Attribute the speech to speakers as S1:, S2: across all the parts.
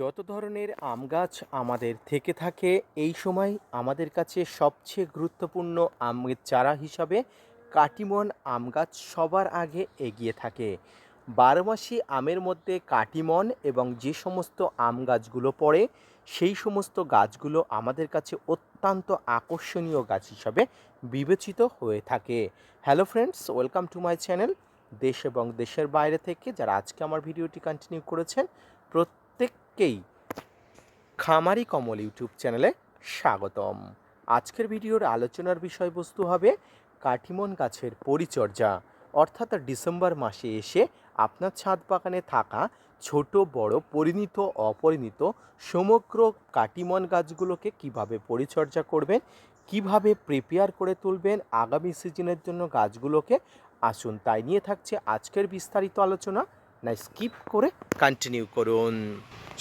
S1: যত ধরনের আম গাছ আমাদের থেকে থাকে, এই সময় আমাদের কাছে সবচেয়ে গুরুত্বপূর্ণ আমের চারা হিসাবে কাটিমন আম গাছ সবার আগে এগিয়ে থাকে। বারোমাসি আমের মধ্যে কাটিমন এবং যে সমস্ত আম গাছগুলো পড়ে, সেই সমস্ত গাছগুলো আমাদের কাছে অত্যন্ত আকর্ষণীয় গাছ হিসাবে বিবেচিত হয়ে থাকে। Hello friends welcome to my channel দেশ এবং দেশের বাইরে থেকে যারা আজকে আমার ভিডিওটি কন্টিনিউ করেছেন প্রত্যেককেই খামারি কমল ইউটিউব চ্যানেলে স্বাগতম। আজকের ভিডিওর আলোচনার বিষয়বস্তু হবে কাঠিমন গাছের পরিচর্যা। অর্থাৎ ডিসেম্বর মাসে এসে আপনার ছাদ বাগানে থাকা ছোট, বড়, পরিণত, অপরিণত সমগ্র কাটিমন গাছগুলোকে কীভাবে পরিচর্যা করবেন, কীভাবে প্রিপেয়ার করে তুলবেন, আগামী সিজনের জন্য গাছগুলোকে আসুন, তাই নিয়ে থাকছে আজকের বিস্তারিত আলোচনা। না স্কিপ করে কন্টিনিউ করুন।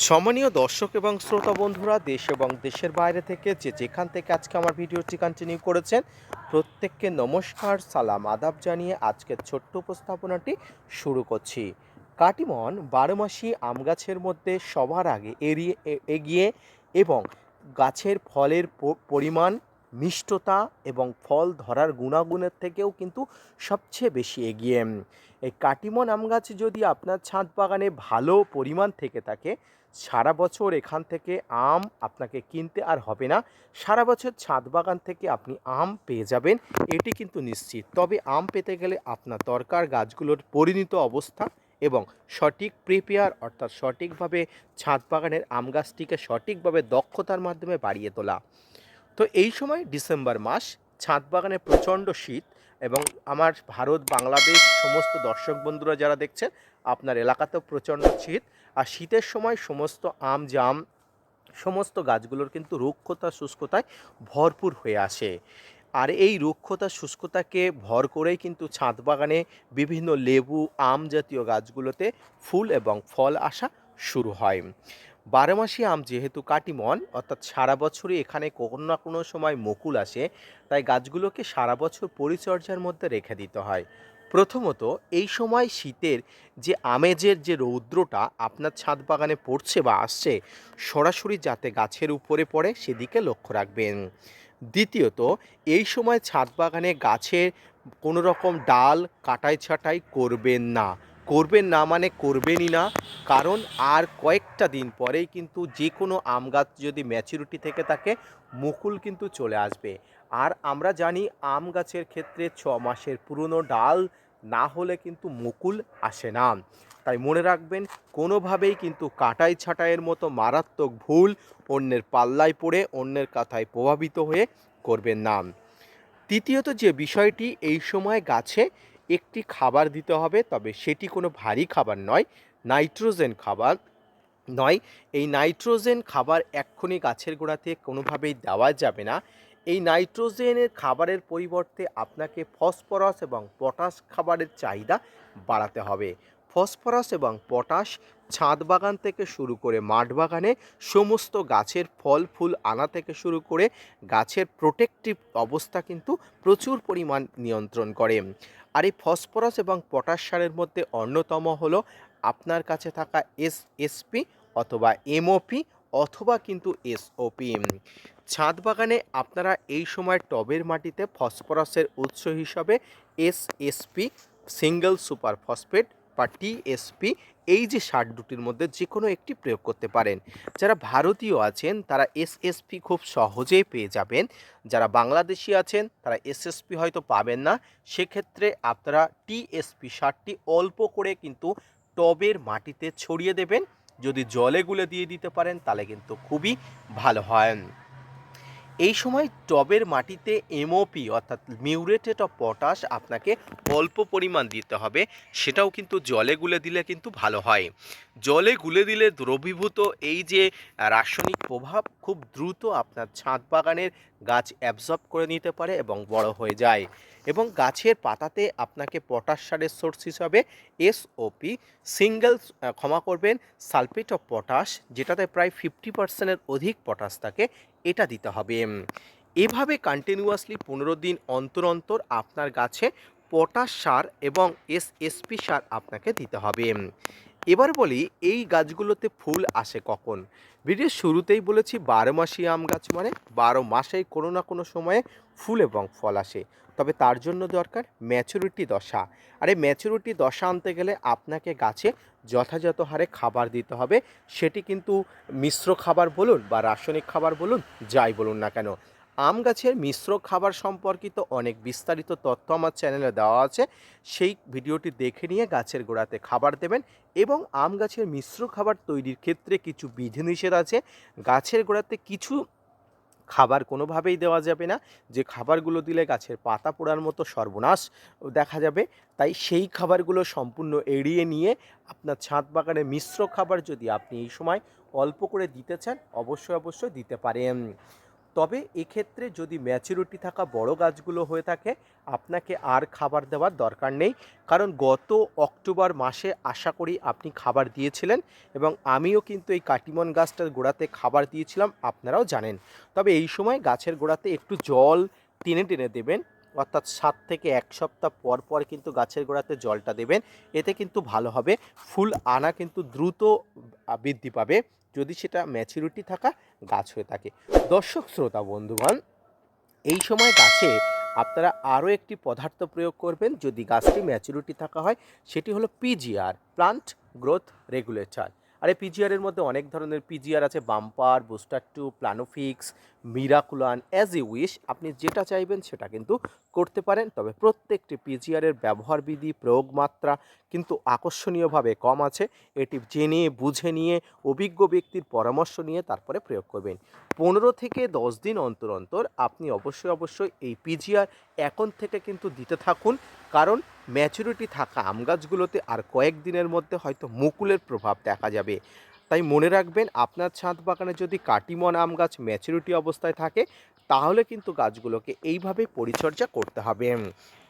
S1: সম্মানীয় দর্শক এবং শ্রোতা বন্ধুরা, দেশ এবং দেশের বাইরে থেকে যে যেখান থেকে আজকে আমার ভিডিওটি কন্টিনিউ করেছেন, প্রত্যেককে নমস্কার, সালাম, আদাব জানিয়ে আজকের ছোট্ট উপস্থাপনাটি শুরু করছি। কাটিমন বারোমাসি আম গাছের মধ্যে সবার আগে এড়িয়ে এগিয়ে এবং গাছের ফলের পরিমাণ মিষ্টতা এবং ফল ধরার গুণাগুণের থেকেও কিন্তু সবচেয়ে বেশি এগিয়ে। এই কাটিমন আম গাছ যদি আপনার ছাদ বাগানে ভালো পরিমাণ থেকে থাকে, সারা বছর এখান থেকে আম আপনাকে কিনতে আর হবে না। সারা বছর ছাদ বাগান থেকে আপনি আম পেয়ে যাবেন, এটি কিন্তু নিশ্চিত। তবে আম পেতে গেলে আপনার দরকার গাছগুলোর পরিণত অবস্থা এবং সঠিক প্রিপেয়ার অর্থাৎ সঠিকভাবে ছাদ বাগানের আম গাছটিকে সঠিকভাবে দক্ষতার মাধ্যমে বাড়িয়ে তোলা। তো এই সময় ডিসেম্বর মাস ছাদ বাগানে প্রচণ্ড শীত এবং আমার ভারত, বাংলাদেশ সমস্ত দর্শক বন্ধুরা যারা দেখছেন, আপনার এলাকাতেও প্রচণ্ড শীত। আর শীতের সময় সমস্ত আম, জাম, সমস্ত গাছগুলোর কিন্তু রুক্ষতা, শুষ্কতায় ভরপুর হয়ে আসে। আর এই রুক্ষতা, শুষ্কতাকে ভর করেই কিন্তু ছাদ বাগানে বিভিন্ন লেবু, আম জাতীয় গাছগুলোতে ফুল এবং ফল আসা শুরু হয়। বারোমাসি আম যেহেতু কাটিমন অর্থাৎ সারা বছরই এখানে কোনো না কোনো সময় মুকুল আসে, তাই গাছগুলোকে সারা বছর পরিচর্যার মধ্যে রেখে দিতে হয়। প্রথমত, এই সময় শীতের যে আমেজের যে রৌদ্রটা আপনার ছাদ বাগানে পড়ছে বা আসছে, সরাসরি যাতে গাছের উপরে পড়ে সেদিকে লক্ষ্য রাখবেন। দ্বিতীয়ত, এই সময় ছাদ বাগানে গাছের কোনো রকম ডাল কাটাই ছাটাই করবেন না। করবেন না মানে করবেনই না। কারণ আর কয়েকটা দিন পরেই কিন্তু যে কোনো আম গাছ যদি ম্যাচুরিটি থেকে থাকে, মুকুল কিন্তু চলে আসবে। আর আমরা জানি আম গাছের ক্ষেত্রে ছ মাসের পুরনো ডাল না হলে কিন্তু মুকুল আসে না। তাই মনে রাখবেন, কোনোভাবেই কিন্তু কাটাই ছাটাইয়ের মতো মারাত্মক ভুল অন্যের পাল্লায় পড়ে, অন্যের কথায় প্রভাবিত হয়ে করবেন না। তৃতীয়ত যে বিষয়টি, এই সময় গাছে একটি খাবার দিতে হবে, তবে সেটি কোনো ভারী খাবার নয়, নাইট্রোজেন খাবার নয়। এই নাইট্রোজেন খাবার এক্ষুনি গাছের গোড়াতে কোনোভাবেই দেওয়া যাবে না। এই নাইট্রোজেনের খাবারের পরিবর্তে আপনাকে ফসফরাস এবং পটাশ খাবারের চাহিদা বাড়াতে হবে। ফসফরাস এবং পটাশ ছাদ বাগান থেকে শুরু করে মাঠ বাগানে সমস্ত গাছের ফল, ফুল আনা থেকে শুরু করে গাছের প্রোটেক্টিভ অবস্থা কিন্তু প্রচুর পরিমাণ নিয়ন্ত্রণ করে। আর এই ফসফরাস এবং পটাশ সারের মধ্যে অন্যতম হলো আপনার কাছে থাকা এস এসপি অথবা এমওপি অথবা কিন্তু এসওপি ছাদ বাগানে আপনারা এই সময় টবের মাটিতে ফসফরাসের উৎস হিসাবে এসএসপি সিঙ্গেল সুপার ফসফেট বা টিএসপি এই যে সার দুটির মধ্যে যে কোনো একটি প্রয়োগ করতে পারেন। যারা ভারতীয় আছেন, তারা এসএসপি খুব সহজেই পেয়ে যাবেন। যারা বাংলাদেশি আছেন, তারা এসএসপি হয়তো পাবেন না। সেক্ষেত্রে আপনারা টিএসপি সারটি অল্প করে কিন্তু টবের মাটিতে ছড়িয়ে দেবেন। যদি জলে গুলে দিয়ে দিতে পারেন, তাহলে কিন্তু খুবই ভালো হয়। এই সময় টবের মাটিতে এমওপি অর্থাৎ মিউরেটেড অফ পটাশ, আপনাকে অল্প পরিমাণ দিতে হবে। সেটাও কিন্তু জলে গুলে দিলে কিন্তু ভালো হয়। জলে গুলে দিলে দ্রবীভূত এই যে রাসায়নিক প্রভাব, খুব দ্রুত আপনার ছাদ বাগানের গাছ অ্যাবজর্ব করে নিতে পারে এবং বড় হয়ে যায়। এবং গাছের পাতাতে আপনাকে পটাশ সারের সোর্স হিসাবে এসওপি সিঙ্গেল ক্ষমা করবেন, সালফেট অফ পটাশ, যেটাতে প্রায় ফিফটি পার্সেন্টের অধিক পটাশ থাকে, এটা দিতে হবে। এভাবে কন্টিনিউয়াসলি পনেরো দিন অন্তর অন্তর আপনার গাছে পটাশ সার এবং এসএসপি সার আপনাকে দিতে হবে। এবার বলি, এই গাছগুলোতে ফুল আসে কখন? ভিডিওর শুরুতেই বলেছি, বারো মাসি আম গাছ মানে বারো মাসেই কোনো না কোনো সময়ে ফুল এবং ফল আসে। তবে তার জন্য দরকার ম্যাচুরিটি দশা। আর এই ম্যাচুরিটি দশা আনতে গেলে আপনাকে গাছে যথাযথ হারে খাবার দিতে হবে। সেটি কিন্তু মিশ্র খাবার বলুন বা রাসায়নিক খাবার বলুন, যাই বলুন না কেন। আম গাছের মিশ্র খাবার সম্পর্কিত অনেক বিস্তারিত তথ্য আমার চ্যানেলে দেওয়া আছে। সেই ভিডিওটি দেখে নিয়ে গাছের গোড়াতে খাবার দেবেন এবং আম গাছের মিশ্র খাবার তৈরির ক্ষেত্রে কিছু বিধিনিষেধ আছে। গাছের গোড়াতে কিছু খাবার কোনোভাবেই দেওয়া যাবে না। যে খাবারগুলো দিলে গাছের পাতা পোড়ার মতো সর্বনাশ দেখা যাবে। তাই সেই খাবারগুলো সম্পূর্ণ এড়িয়ে নিয়ে আপনার ছাদ বাগানে মিশ্র খাবার যদি আপনি এই সময় অল্প করে দিতে চান, অবশ্যই অবশ্যই দিতে পারেন। তবে এক্ষেত্রে যদি ম্যাচুরিটি থাকা বড় গাছগুলো হয়ে থাকে, আপনাকে আর খাবার দেওয়ার দরকার নেই। কারণ গত অক্টোবর মাসে আশা করি আপনি খাবার দিয়েছিলেন এবং আমিও কিন্তু এই কাটিমন গাছটার গোড়াতে খাবার দিয়েছিলাম, আপনারাও জানেন। তবে এই সময় গাছের গোড়াতে একটু জল টেনে টেনে দেবেন, অর্থাৎ সাত থেকে এক সপ্তাহ পর পর কিন্তু গাছের গোড়াতে জলটা দেবেন, এতে কিন্তু ভালো হবে। ফুল আনা কিন্তু দ্রুত বৃদ্ধি পাবে। যদি সেটা ম্যাচুরিটি থাকা গাছ হয়ে থাকে। দর্শক, শ্রোতা, বন্ধুগণ, এই সময় গাছে আপনারা আরও একটি পদার্থ প্রয়োগ করবেন। যদি গাছটি ম্যাচুরিটি থাকা হয়, সেটি হলো পিজিআর প্লান্ট গ্রোথ রেগুলেটর আর এই পিজিআরের মধ্যে অনেক ধরনের পিজিআর আছে bumper booster too Planofix Miraculan as you wish, আপনি যেটা চাইবেন সেটা কিন্তু করতে পারেন। তবে প্রত্যেকটি পিজিআরের ব্যবহার বিধি প্রয়োগ মাত্রা কিন্তু আকর্ষণীয়ভাবে কম আছে। এটি জেনে, বুঝে নিয়ে, অভিজ্ঞ ব্যক্তির পরামর্শ নিয়ে তারপরে প্রয়োগ করবেন। পনেরো থেকে দশ দিন অন্তর অন্তর আপনি অবশ্যই অবশ্যই এই পিজিআর এখন থেকে কিন্তু দিতে থাকুন। কারণ ম্যাচুরিটি থাকা আম গাছগুলোতে আর কয়েকদিনের মধ্যে হয়তো মুকুলের প্রভাব দেখা যাবে। তাই মনে রাখবেন, আপনার ছাদ বাগানে যদি কাটিমন আম গাছ ম্যাচুরিটি অবস্থায় থাকে, তাহলে কিন্তু গাছগুলোকে এইভাবে পরিচর্যা করতে হবে।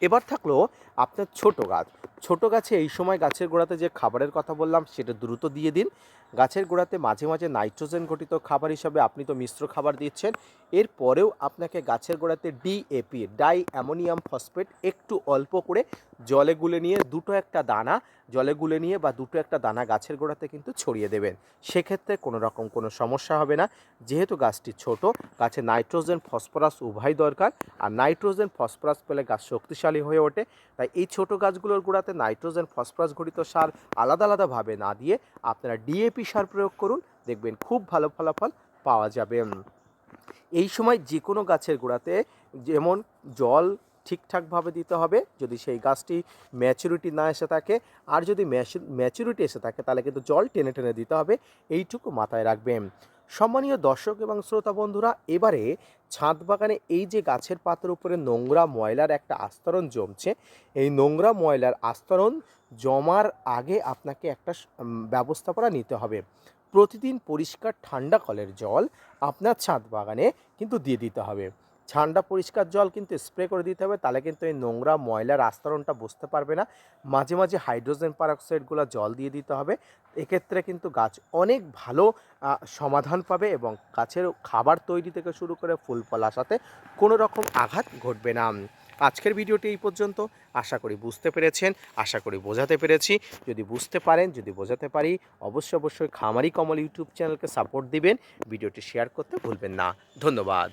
S1: এবার থাকল আপনার ছোট গাছ। ছোট গাছে এই সময় গাছের গোড়াতে যে খাবারের কথা বললাম, সেটা দ্রুত দিয়ে দিন। গাছের গোড়াতে মাঝে মাঝে নাইট্রোজেন ঘটিত খাবার হিসাবে আপনি তো মিশ্র খাবার দিচ্ছেন। এরপরেও আপনাকে গাছের গোড়াতে ডিএপি ডাই অ্যামোনিয়াম ফসফেট একটু অল্প করে জলে গুলে নিয়ে দুটো একটা দানা, জলে গুলে নিয়ে বা দুটো একটা দানা গাছের গোড়াতে কিন্তু ছড়িয়ে দেবেন। সেক্ষেত্রে কোনো রকম কোনো সমস্যা হবে না। যেহেতু গাছটি ছোট, গাছে নাইট্রোজেন, ফসফরাস উভয় দরকার। আর নাইট্রোজেন, ফসফরাস পেলে গাছ শক্তিশালী হয়ে ওঠে। তাই এই ছোট গাছগুলোর গোড়াতে নাইট্রোজেন, ফসফরাস ঘটিত সার আলাদা আলাদাভাবে না দিয়ে আপনারা ডিএপি সার প্রয়োগ করুন, দেখবেন খুব ভালো ফলাফল পাওয়া যাবে। এই সময় যে কোনো গাছের গোড়াতে যেমন জল ঠিকঠাকভাবে দিতে হবে, যদি সেই গাছটি ম্যাচুরিটি না এসে থাকে, আর যদি ম্যাচুরিটি এসে থাকে, তাহলে কিন্তু জল টেনে টেনে দিতে হবে, এইটুকু মাথায় রাখবেন। সম্মানীয় দর্শক এবং শ্রোতা বন্ধুরা, এবারে ছাদ বাগানে এই যে গাছের পাতার উপরে নোংরা ময়লার একটা আস্তরণ জমছে, এই নোংরা ময়লার আস্তরণ জমার আগে আপনাকে একটা ব্যবস্থাপনা নিতে হবে। প্রতিদিন পরিষ্কার ঠান্ডা কলের জল আপনার ছাদ বাগানে কিন্তু দিয়ে দিতে হবে। ঠান্ডা পরিষ্কার জল কিন্তু স্প্রে করে দিতে হবে, তাহলে কিন্তু এই নোংরা ময়লার আস্তরণটা বুঝতে পারবে না। মাঝে মাঝে হাইড্রোজেন পারঅক্সাইডগুলো জল দিয়ে দিতে হবে, এক্ষেত্রে কিন্তু গাছ অনেক ভালো সমাধান পাবে এবং গাছের খাবার তৈরি থেকে শুরু করে ফুল ফল আসাতে কোনো রকম আঘাত ঘটবে না। আজকের ভিডিওটি এই পর্যন্ত, আশা করি বুঝতে পেরেছেন, আশা করি বোঝাতে পেরেছি। যদি বুঝতে পারেন, যদি বোঝাতে পারি, অবশ্যই অবশ্যই খামারি কমল ইউটিউব চ্যানেলকে সাপোর্ট দিবেন, ভিডিওটি শেয়ার করতে ভুলবেন না। ধন্যবাদ।